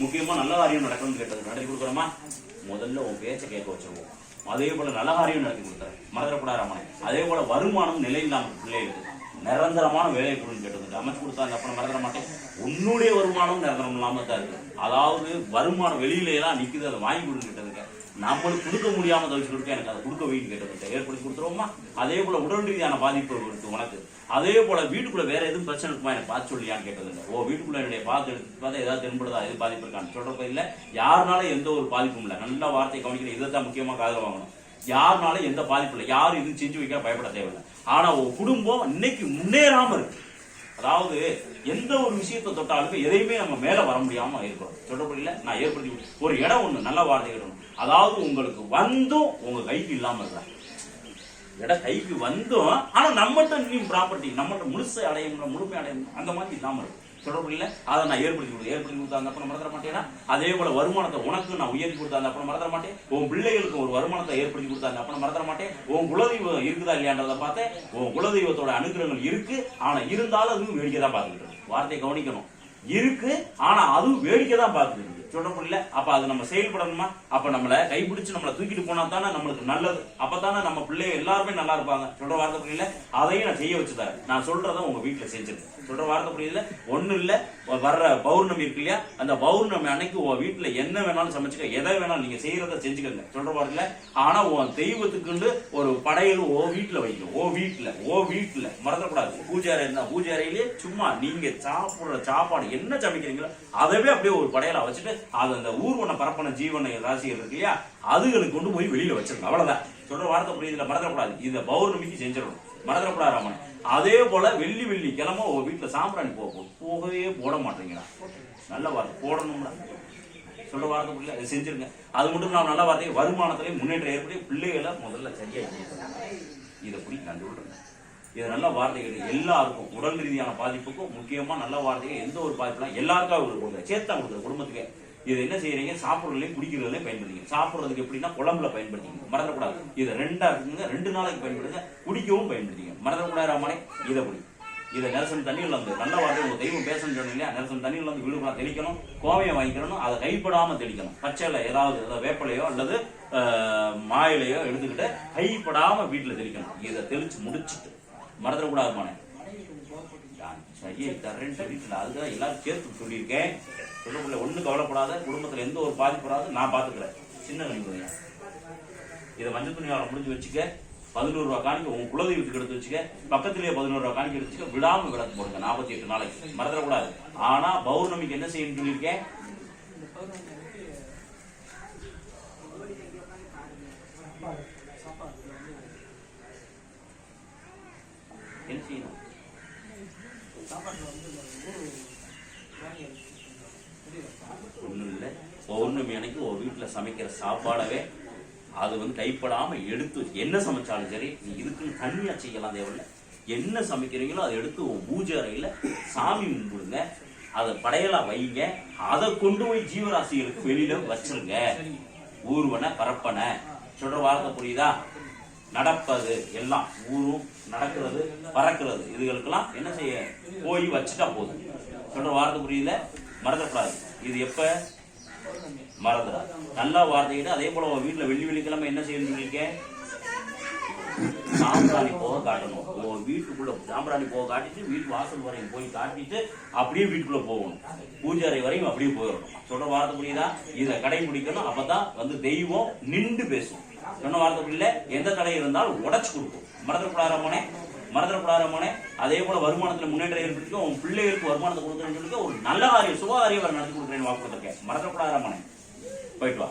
முக்கியமா நல்ல காரியம் நடக்கணும்னு கேட்டது நடத்தி கொடுக்குறோமா முதல்ல உன் பேச்சை கேட்க வச்சிருவோம் அதே போல நல்ல காரியம் நடத்தி கொடுத்தாரு மறந்துடக்கூடாது அம்மனை. அதே போல வருமானம் நிலை இல்லாமல் பிள்ளைகளுக்கு. நிரந்தரமான வேலையை கொடுன்னு கேட்டது அமைச்சு கொடுத்தாங்க அப்புறம் மறந்துட மாட்டேன் உன்னுடைய வருமானம் நிரந்தரம் இல்லாம தான் இருக்கு. அதாவது வருமானம் வெளியில எல்லாம் நிக்குது அதை வாங்கி கொடுன்னு கேட்டதுக்கு. நம்மளுக்கு கொடுக்க முடியாம தவிச்சு கொடுக்க எனக்கு அதை கொடுக்க வைன்னு கேட்டதுங்க ஏற்படுத்தி கொடுத்துருவோமா? அதே போல உடல் ரீதியான பாதிப்பு இருக்கு உனக்கு. அதே போல வீட்டுக்குள்ள வேற எதுவும் பிரச்சனை இருக்குமா? எனக்கு பார்த்து சொல்லியான்னு கேட்டதுங்க ஓ வீட்டுக்குள்ள என்னுடைய பார்த்து எடுத்து பார்த்தா ஏதாவது தென்படுதா? எது பாதிப்பு இருக்கான்னு சொல்றப்ப இல்ல. யாருனால எந்த ஒரு பாதிப்பும் இல்லை. நல்ல வார்த்தை கவனிக்கிற இதை தான் முக்கியமா காதல் வாங்கணும். யாருனாலும் எந்த பாதிப்பு இல்லை. யாரும் எதுவும் செஞ்சு வைக்க பயப்பட தேவையில்லை. ஆனா உன் குடும்பம் இன்னைக்கு முன்னேறாம இருக்கு. அதாவது எந்த ஒரு விஷயத்தை தொட்டாலுமே எதையுமே நம்ம மேல வர முடியாம இருக்கிறோம் சொல்றபடியில நான் ஏற்படுத்தி ஒரு இடம் ஒண்ணு நல்ல வார்த்தை இடணும் அதாவது உங்களுக்கு வந்தும் உங்க கைக்கு இல்லாம இருக்கிறாங்க இடம் கைக்கு வந்தும் ஆனா நம்மகிட்ட இன்னும் ப்ராப்பர்ட்டி நம்மகிட்ட முழுசை அடைய முடியல முழுமை அடைய அந்த மாதிரி இல்லாம இருக்கும் தொடர்பு அதை நான் ஏற்படுத்தி கொடுத்து ஏற்படுத்தி கொடுத்தா அந்த அப்புறம் மறந்துட மாட்டேன்னா அதே போல வருமானத்தை உனக்கு நான் உயர்த்தி கொடுத்தா அந்த அப்புறம் மறந்துட மாட்டேன். உன் பிள்ளைகளுக்கு ஒரு வருமானத்தை ஏற்படுத்தி கொடுத்தா அந்த அப்புறம் மறந்துட மாட்டேன். உன் குலதெய்வம் இருக்குதா இல்லையான்றத பார்த்தேன் உன் குலதெய்வத்தோட அனுகிரகங்கள் இருக்கு ஆனா இருந்தாலும் அதுவும் வேடிக்கை தான் பார்த்துக்கிட்டு வார்த்தையை கவனிக்கணும். இருக்கு ஆனா அதுவும் வேடிக்கை தான் பார்த்துக்கிட்டு சொல்ல முடியல. அப்ப அது நம்ம செயல்படணுமா? அப்ப நம்மள கைப்பிடிச்சு நம்மள தூக்கிட்டு போனா தானே நம்மளுக்கு நல்லது. அப்பதானே நம்ம பிள்ளைங்க எல்லாருமே நல்லா இருப்பாங்க. சொல்ற வார்த்தை புரியல? அதையும் நான் செய்ய வச்சுதாரு நான் சொல்றதை உங்க வீட்டுல செஞ்சிருக்கேன் சொல்ற வார்த்தை புரியல? ஒண்ணு இல்ல. வர்ற பௌர்ணமி இருக்கு இல்லையா? அந்த பௌர்ணமி அன்னைக்கு உன் வீட்டுல என்ன வேணாலும் சமைச்சுக்க எதை வேணாலும் நீங்க செய்யறத செஞ்சுக்கங்க. சொல்ற வார்த்தையில ஆனா உன் தெய்வத்துக்குண்டு ஒரு படையல் ஓ வீட்டுல வைக்கணும் ஓ வீட்டுல ஓ வீட்டுல மறந்துடக்கூடாது. பூஜை அறை பூஜை அறையிலேயே சும்மா நீங்க சாப்பிடுற சாப்பாடு என்ன சமைக்கிறீங்களோ அதவே அப்படியே ஒரு படையலா வச்சுட்டு அது அந்த ஊர்வன பரப்பன ஜீவன ராசிகள் இருக்கு இல்லையா? அதுகளுக்கு கொண்டு போய் வெளியில வச்சிருங்க. அவ்வளவுதான். சொல்ற வார்த்தை புரியுதுல மறந்துடக்கூடாது. இதை பௌர்ணமிக்கு செஞ்சிடணும். மறந்துடக்கூடாது ராமன். அதே போல வெள்ளி வெள்ளி கிழமை உங்க வீட்டுல சாம்பிராணி போக போகவே போட மாட்டீங்களா நல்ல வார்த்தை. போடணும்ல. சொல்ற வார்த்தை புரியல? அதை செஞ்சிருங்க. அது மட்டும் நான் நல்ல வார்த்தை வருமானத்திலே முன்னேற்றம் ஏற்படி பிள்ளைகளை முதல்ல சரியா இதை புரிய நான் சொல்றேன் இது நல்ல வார்த்தைகள். எல்லாருக்கும் உடல் ரீதியான பாதிப்புக்கும் முக்கியமா நல்ல வார்த்தைகள் எந்த ஒரு பாதிப்புலாம் எல்லாருக்கும் அவங்களுக்கு கொடுங்க சேர்த்தா கொடுக்குற குடும்பத்துக்கு. இதை என்ன செய்யறீங்க? சாப்பிடுறதுலையும் குடிக்கிறதுலையும் பயன்படுத்திங்க சாப்பிட்றதுக்கு எப்படின்னா குழம்புல பயன்படுத்திங்க மறந்துடக்கூடாது. இதை ரெண்டா இருக்குங்க. ரெண்டு நாளைக்கு பயன்படுத்துங்க. குடிக்கவும் பயன்படுத்திங்க மறந்துடக்கூடாது ராமனே. இதை குடி. இதை நெரசன் தண்ணியில் வந்து நல்ல வார்த்தை உங்க தெய்வம் பேசணும் சொன்னீங்க இல்லையா? நெரசன் தண்ணியில் வந்து விழுப்புரம் தெளிக்கணும் கோவையை வாங்கிக்கணும் அதை கைப்படாம தெளிக்கணும். பச்சையில் ஏதாவது அதாவது வேப்பிலையோ அல்லது மாயிலையோ எடுத்துக்கிட்டு கைப்படாம வீட்டில் தெளிக்கணும். இதை தெளிச்சு முடிச்சிட்டு. மறந்துடக்கூடாது மானே நான் தர்றேன்னு சொல்லிட்டு அதுதான் எல்லாரும் சேர்த்து சொல்லியிருக்கேன். சொல்லக்குள்ள ஒண்ணு கவலைப்படாத குடும்பத்துல எந்த ஒரு பாதிப்பு வராது நான் பாத்துக்கிறேன். சின்ன கணிப்பு இதை மஞ்சள் துணியால முடிஞ்சு வச்சுக்க பதினோரு ரூபா காணிக்க உங்க குலதெய்வத்துக்கு எடுத்து வச்சுக்க பக்கத்திலேயே பதினோரு ரூபா காணிக்க எடுத்து வச்சுக்க விடாம விளக்கு போடுங்க நாற்பத்தி எட்டு நாளைக்கு. மறந்துடக்கூடாது. ஆனா பௌர்ணமிக்கு என்ன செய்யணும்னு சொல்லியிருக்கேன்? என்ன செய்யணும்? ஒன்றும் இல்லை பௌர்ணமி அன்னைக்கு ஒரு வீட்டுல சமைக்கிற சாப்பாடவே அது வந்து கைப்படாம எடுத்து என்ன சமைச்சாலும் சரி நீ இதுக்குன்னு தனியா செய்யலாம் தேவையில்ல என்ன சமைக்கிறீங்களோ அதை எடுத்து உன் பூஜை அறையில சாமி கும்பிடுங்க. அதை படையலா வைங்க. அதை கொண்டு போய் ஜீவராசிகளுக்கு வெளியில வச்சிருங்க. ஊர்வன பரப்பன. சொல்ற வார்த்தை புரியுதா? நடப்பது எல்லாம் ஊரும் நடக்கிறது பறக்கிறது. இதுகளுக்கெல்லாம் என்ன செய்ய போய் வச்சுட்டா போதும். சொல்ற வார்த்தை புரியல? மறந்துடக்கூடாது. இது எப்ப? மறந்துடாது. நல்லா வார்த்தைகிட்டு அதே போல உன் வீட்டுல வெள்ளி வெள்ளிக்கிழமை என்ன செய்யணும்னு சொல்லியிருக்கேன் சாம்பிராணி போக காட்டணும். உன் வீட்டுக்குள்ள சாம்பிராணி போக காட்டிட்டு வீட்டு வாசல் வரையும் போய் காட்டிட்டு அப்படியே வீட்டுக்குள்ள போகணும். பூஜை அறை வரையும் அப்படியே போயிடணும். சொல்ற வார்த்தை புரியுதா? இதை கடைபிடிக்கணும். அப்பதான் வந்து தெய்வம் நின்று பேசும். சொன்ன வார்த்தை புரியல? எந்த தடை இருந்தாலும் உடச்சு கொடுக்கும். மறந்துடக்கூடாதமோனே மறந்துடக்கூடாதமோனே அதே போல வருமானத்துல முன்னேற்றம் ஏற்படுத்தி உன் பிள்ளைகளுக்கு வருமானத்தை கொடுக்குறேன்னு சொல்லிட்டு ஒரு நல்ல காரியம் சுபகாரியம் வர நடத்தி கொடுக்குறேன்னு வாக்கு கொடுத்துருக்கேன். மறந்துடக்கூடாதமோனே போயிட்டு வா.